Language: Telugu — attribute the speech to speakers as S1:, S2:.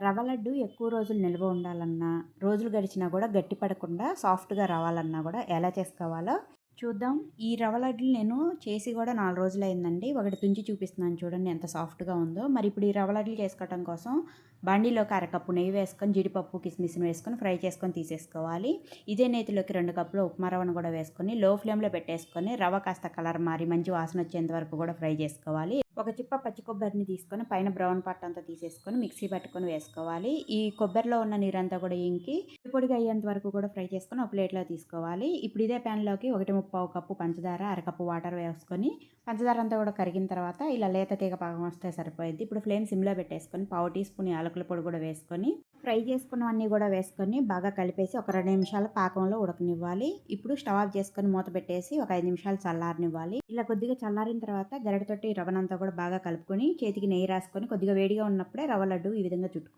S1: రవ్వ లడ్డు ఎక్కువ రోజులు నిల్వ ఉండాలన్నా రోజులు గడిచినా కూడా గట్టి పడకుండా సాఫ్ట్గా రావాలన్నా కూడా ఎలా చేసుకోవాలో చూద్దాం. ఈ రవ్వ లడ్డులు నేను చేసి కూడా నాలుగు రోజులు అయిందండి. ఒకటి తుంచి చూపిస్తున్నాను చూడండి ఎంత సాఫ్ట్గా ఉందో. మరి ఇప్పుడు ఈ రవ్వ లడ్డులు చేసుకోవడం కోసం బండిలోకి అరకప్పు నెయ్యి వేసుకొని జీడిపప్పు కిస్మిస్ని వేసుకొని ఫ్రై చేసుకొని తీసేసుకోవాలి. ఇదే నేతిలోకి రెండు కప్పులు ఉప్మా రవ్వను కూడా వేసుకొని లో ఫ్లేమ్లో పెట్టేసుకొని రవ్వ కాస్త కలర్ మారి మంచి వాసన వచ్చేంత వరకు కూడా ఫ్రై చేసుకోవాలి. ఒక చిప్ప పచ్చి కొబ్బరిని తీసుకొని పైన బ్రౌన్ పట్ట అంతా తీసేసుకొని మిక్సీ పట్టుకొని వేసుకోవాలి. ఈ కొబ్బరిలో ఉన్న నీరంతా కూడా ఇంకి పొడిగా అయ్యేంత వరకు కూడా ఫ్రై చేసుకొని ఒక ప్లేట్లో తీసుకోవాలి. ఇప్పుడు ఇదే ప్యాన్లోకి ఒకటి ముప్పావు కప్పు పంచదార అరకప్పు వాటర్ వేసుకొని పంచదార అంతా కూడా కరిగిన తర్వాత ఇలా లేత తీగ పాకం వస్తే సరిపోయింది ఇప్పుడు ఫ్లేమ్ సిమ్లో పెట్టేసుకొని పావు టీ స్పూన్ యాలకుల పొడి కూడా వేసుకొని ఫ్రై చేసుకున్నవన్నీ కూడా వేసుకొని బాగా కలిపేసి ఒక రెండు నిమిషాల పాకంలో ఉడకనివ్వాలి. ఇప్పుడు స్టవ్ ఆఫ్ చేసుకొని మూత పెట్టేసి ఒక ఐదు నిమిషాలు చల్లారనివ్వాలి. ఇలా కొద్దిగా చల్లారిన తర్వాత గరిటతోటి రవ్వనంతా కూడా బాగా కలుపుకొని చేతికి నెయ్యి రాసుకొని కొద్దిగా వేడిగా ఉన్నప్పుడే రవ్వ లడ్డు ఈ విధంగా చుట్టుకో